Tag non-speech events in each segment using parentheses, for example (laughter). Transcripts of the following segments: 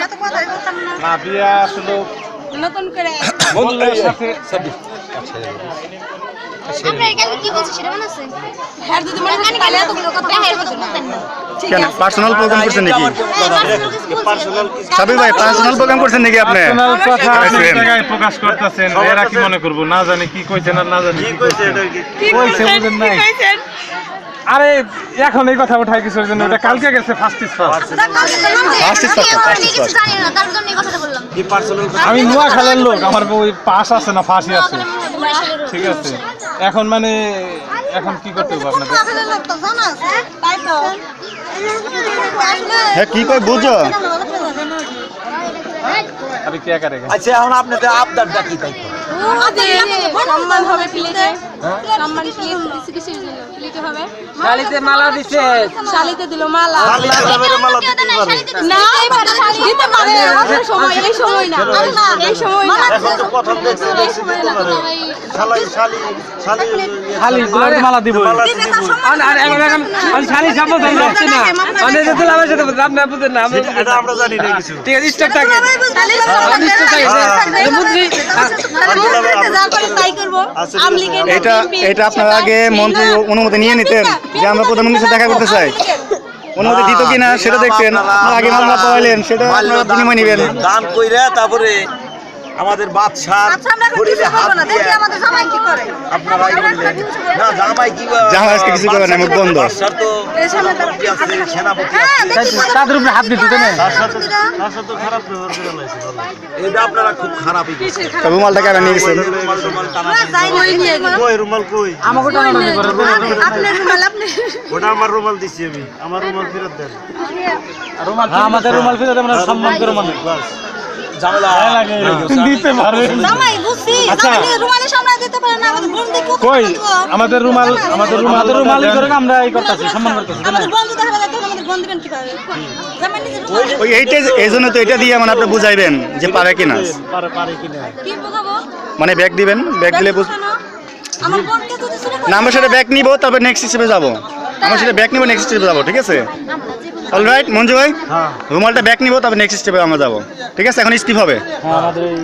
আমরা তো কথাই বলতাম না। না বিয়ে আসলে নতুন করে (coughs) বন্ধুদের সাথে আমরা এখানে কি বলছি সেটা মনে আছে? যদি তাহলে এতগুলো কথা বলতে এর পারতো কথা না বলতেন না। ঠিক কেন? আছে। পার্সোনাল প্রোগ্রাম করছেন নাকি? সাবির ভাই পার্সোনাল প্রোগ্রাম করছেন নাকি আপনি? পার্সোনাল কথা আপনি করেছেন। জায়গায় প্রকাশ করতেছেন। এরা কি করব? না জানি কি কইছেন আর না জানি। কি কইছেন? নাই। আরে এখন এই কথা উঠাই কিছুর জন্য? ওটা কালকে গেছে first is first First is আমি first is কিছু first. জানি না তার জন্য এই কথাটা বললাম। আমি নোয়াখালীর লোক আমার ওই পাশ আছে না ফাঁসি আছে। ঠিক আছে। এখন মানে এখন কি করতে হবে আপনাদের? তো তো। আসলে হ্যাঁ কি কই বুঝো? আরে কে করে আচ্ছা এখন আপনাদের আবদারটা কি তাই সম্মান হবে প্লেটে হ্যাঁ? সম্মান প্লেট কিছু কিছু প্লেটে হবে। শালিতে মালা দিছে। শালিতে দিল মালা। মালা দিতে দিতে পারে। আমাদের সময় এই সময় না। এই সময় না। প্রথম দেখছি দেখছি দিতে পারে। শালাই শালি শালি খালি গোলাপ মালা দিব আর আর এখন এখন আমি শালি সামনে যাই যাচ্ছি না। মানে যে তুলা আমার সাথে বলতে বুঝেন না এটা- এটা আমরা জানি না কিছু। ঠিক আছে স্টার্ট থাকে এটা এটা আপনার আগে মন্ত্রী অনুমতি নিয়ে নিতেন যে আমরা প্রধানমন্ত্রীর সাথে দেখা করতে চাই। অনুমতি দিত কিনা সেটা দেখতেন আগে মামলা পাওয়াইলেন সেটা আপনারা বিনিময় নেবেন। দান কইরা তারপরে আমাদের বাদশাহ শরীরে হাত দিয়ে তাদের উপরে হাত দিতে আপনারা খুব খারাপই রুমালটা কেন নিয়ে গেছেন? রুমাল টুমাল টানা কই রুমাল কই? আমাকে ওটা আমার রুমাল দিছি আমি। আমার রুমাল ফেরত দেন। আমাদের রুমাল ফিরে দেবেন সম্মান করে মানে। ঝামেলা দিতে পারে আচ্ছা। কই? আমাদের রুমাল আমাদের রুমাল আমাদের রুমাল করে আমরা এই করতেছি সম্মান করতেছি আমাদের বন্ধু দেখা যায় তখন আমাদের বন্ধু কীভাবে ওই এইটা তো এটা দিয়ে মানে আপনি বুঝাইবেন যে পারে কিনা। পারে পারে কিনা? কি বোঝাবো? মানে ব্যাগ দিবেন? ব্যাগ দিলে বুঝ- আমার বোনকে না আমরা সেটা ব্যাগ নিব তবে নেক্সট হিসেবে যাব। আমরা সেটা ব্যাগ নিব নেক্সট স্টেপে যাব ঠিক আছে? অলরাইট মঞ্জু ভাই? হ্যাঁ। রুমালটা ব্যাগ নিব তবে নেক্সট স্টেপে আমরা যাব। ঠিক আছে? এখন স্কিপ হবে।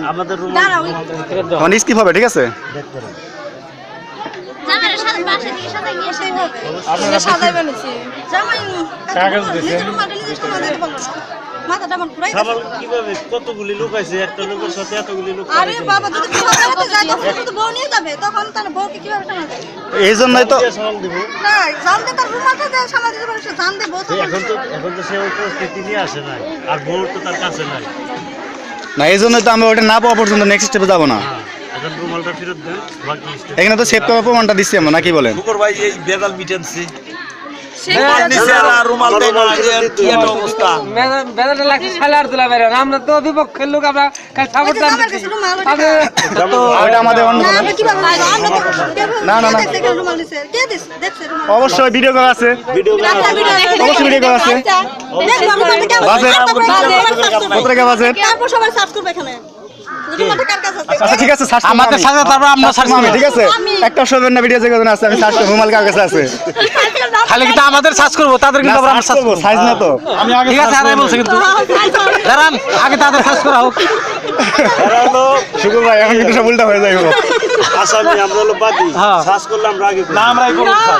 আমাদের রুমাল এখন স্কিপ হবে ঠিক আছে? কীভাবে কতগুলি লোক আছে একটা লোকের সাথে এতগুলি লোক আরে বাবা যদি বউ নিয়ে যাবে তখন তার বউকে কীভাবে এই জন্যই তো না জানতে তার রুমালটা যে সামলা দিতে পারে সে বউ এখন তো এখন তো সে ওই পরিস্থিতি নিয়ে আসে নাই আর বউ তো তার কাছে নাই। না এই জন্যই তো আমরা ওটা না পাওয়া পর্যন্ত নেক্সট স্টেপে যাব না। হ্যাঁ, এখন রুমালটা ফেরত দেন বাকি step- এখানে তো সেভ করার প্রমাণটা দিচ্ছি আমরা নাকি বলেন? শুকর ভাই এই বেদাল মিটেনছি আমরা তো বিপক্ষের লোক আমরা সাপোর্ট আমাদের অন্য না না, না? অবশ্যই ভিডিও আছে। ভিডিও অবশ্যই আছে। আচ্ছা, বাজেট। সার্চ আছে? আচ্ছা ঠিক আছে আমাদের সাথে তারপর আমরা সার্চ করব ঠিক আছে? একটা শোবেন না ভিডিও যেগুলো আছে আমি সার্চ করব রুমাল কার কাছে আছে? খালি কিন্তু আমাদের সার্চ করব তাদের না সার্চ করব সাইজ না তো। আমি আগে ঠিক আছে আর বলছে কিন্তু। দাঁড়ান আগে তাদের সার্চ করা হোক। শুকুর ভাই এখন কিন্তু সব উল্টা হয়ে যাইব। আসামি আমরা হলো বাদী। শ্বাস করলে আমরা না আমরা করব। না।